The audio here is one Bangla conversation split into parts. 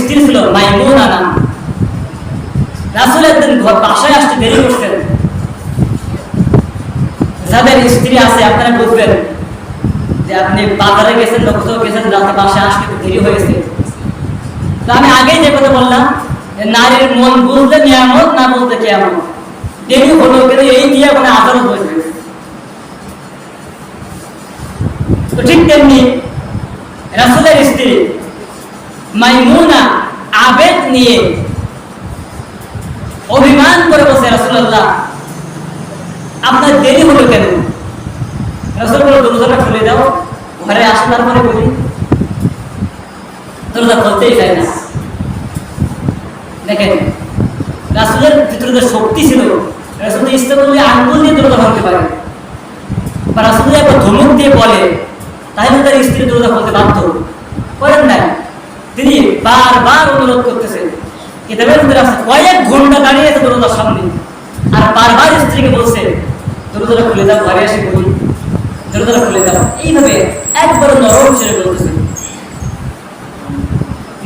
স্ত্রী ছিল মাইমুনা নাম রাসুল একদিন ঘর বাসায় আসতে দেরি করছেন। যাদের স্ত্রী আছে, আপনারা বুঝবেন যে আপনি বাজারে গেছেন কোথাও গেছেন, রাতে বাসায় আসতে দেরি হয়েছে তো আমি আগেই যে কথা বললাম যে নারীর মন বুঝতে নিয়ামত, না বলতে কেমন দেরি হলো কিন্তু এই দিয়ে মানে আদালত হয়েছে তো ঠিক তেমনি রাসুলের স্ত্রী মাইমুনা আবেদ নিয়ে অভিমান করে বসে রাসুল্লাহ আপনার দেরি হলো কেন? রাসুল বলে দরজাটা খুলে দাও, ঘরে আসো তারপরে বলি। দরজা খুলতেই চায় না। দেখেন, রাসুলের ভিতরে শক্তি ছিল রাসুলের ইচ্ছা করলে আঙ্গুল দিয়ে দরজা ভাঙতে পারে। বা রাসুল একবার ধমক দিয়ে বলে, তাহলে তার স্ত্রী দরজা খুলতে বাধ্য। করেন না বারবার অনুরোধ আছে কয়েক ঘণ্টা দাঁড়িয়ে আছে সামনে। আর বারবার স্ত্রীকে বলছে, দরজাটা খুলে দাও, ঘরে এসে বলি দরজাটা খুলে দাও। এইভাবে একবার নরম ছেড়ে বলতেছে।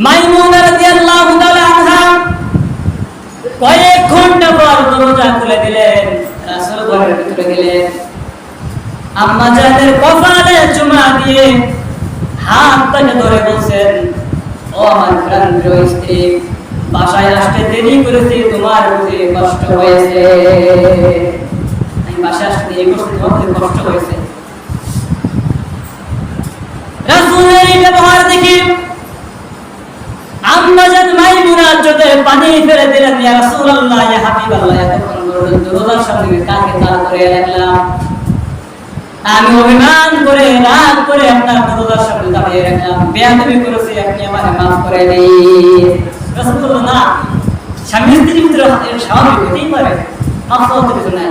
মাইমুনা রাদিয়াল্লাহু তাআলা আনহা কয়েক ঘণ্টা পর দরজা খুলে দিলেন, রাসূল ঘরের ভিতরে গেলেন। আম্মা কপালে চুমা দিয়ে ধরে বলছেন ও আমার প্রিয় স্ত্রী বাসায় আসতে দেরি করেছি, তোমার বুঝি কষ্ট হয়েছে। আমি বাসায় আসতে দেরি করছি, তোমার কষ্ট হয়েছে। রাসূলের ব্যবহার দেখি আম্মা জান মাইমুনার চোখে পানি ফেলে দিলেন, ইয়া রাসূলুল্লাহ, ইয়া হাবিবাল্লাহ এতক্ষণ পর্যন্ত রোজার সামনে কাকে তার করে রাখলাম? আমি অভিমান করে, রাগ করে আপনার পদদার সামনে দাঁড়িয়ে রাখলাম। বেয়াদবি করেছি আপনি আমার মাফ করে দিন। রাসূল না স্বামী স্ত্রীর ভিতরে এর স্বাভাবিক হতেই পারে, মাফ করতে কিছু নাই।